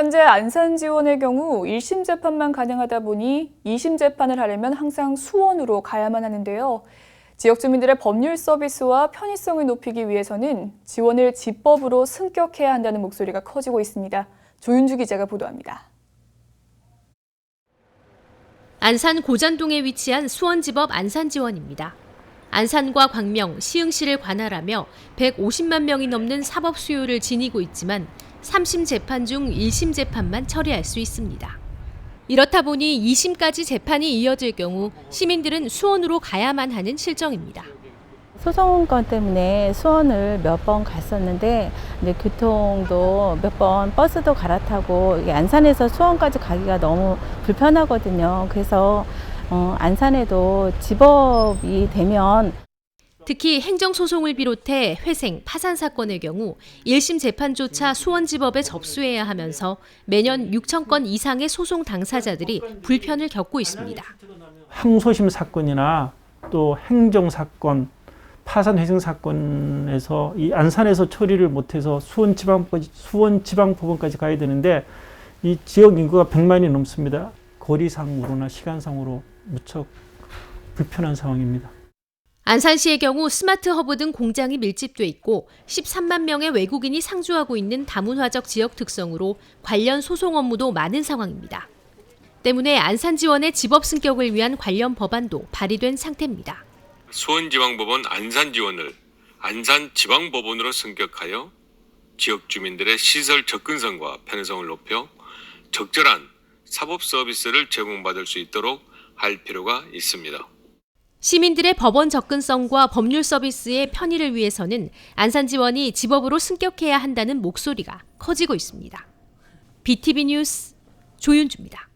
현재 안산 지원의 경우 1심 재판만 가능하다 보니 2심 재판을 하려면 항상 수원으로 가야만 하는데요. 지역 주민들의 법률 서비스와 편의성을 높이기 위해서는 지원을 집법으로 승격해야 한다는 목소리가 커지고 있습니다. 조윤주 기자가 보도합니다. 안산 고잔동에 위치한 수원지법 안산지원입니다. 안산과 광명, 시흥시를 관할하며 150만 명이 넘는 사법 수요를 지니고 있지만 3심 재판 중 1심 재판만 처리할 수 있습니다. 이렇다 보니 2심까지 재판이 이어질 경우 시민들은 수원으로 가야만 하는 실정입니다. 소송권 때문에 수원을 몇 번 갔었는데 이제 교통도 몇 번 버스도 갈아타고 안산에서 수원까지 가기가 너무 불편하거든요. 그래서 어, 안산에도 집업이 되면 특히 행정소송을 비롯해 회생, 파산 사건의 경우 1심 재판조차 수원지법에 접수해야 하면서 매년 6천 건 이상의 소송 당사자들이 불편을 겪고 있습니다. 항소심 사건이나 또 행정 사건, 파산 회생 사건에서 이 안산에서 처리를 못해서 수원 지방까지 수원 지방법원까지 가야 되는데 이 지역 인구가 100만이 넘습니다. 거리상으로나 시간상으로 무척 불편한 상황입니다. 안산시의 경우 스마트 허브 등 공장이 밀집돼 있고 13만 명의 외국인이 상주하고 있는 다문화적 지역 특성으로 관련 소송 업무도 많은 상황입니다. 때문에 안산 지원의 집업 승격을 위한 관련 법안도 발의된 상태입니다. 수원지방법원 안산 지원을 안산 지방법원으로 승격하여 지역 주민들의 시설 접근성과 편의성을 높여 적절한 사법 서비스를 제공받을 수 있도록 할 필요가 있습니다. 시민들의 법원 접근성과 법률 서비스의 편의를 위해서는 안산 지원이 집업으로 승격해야 한다는 목소리가 커지고 있습니다. BTV 뉴스 조윤주입니다.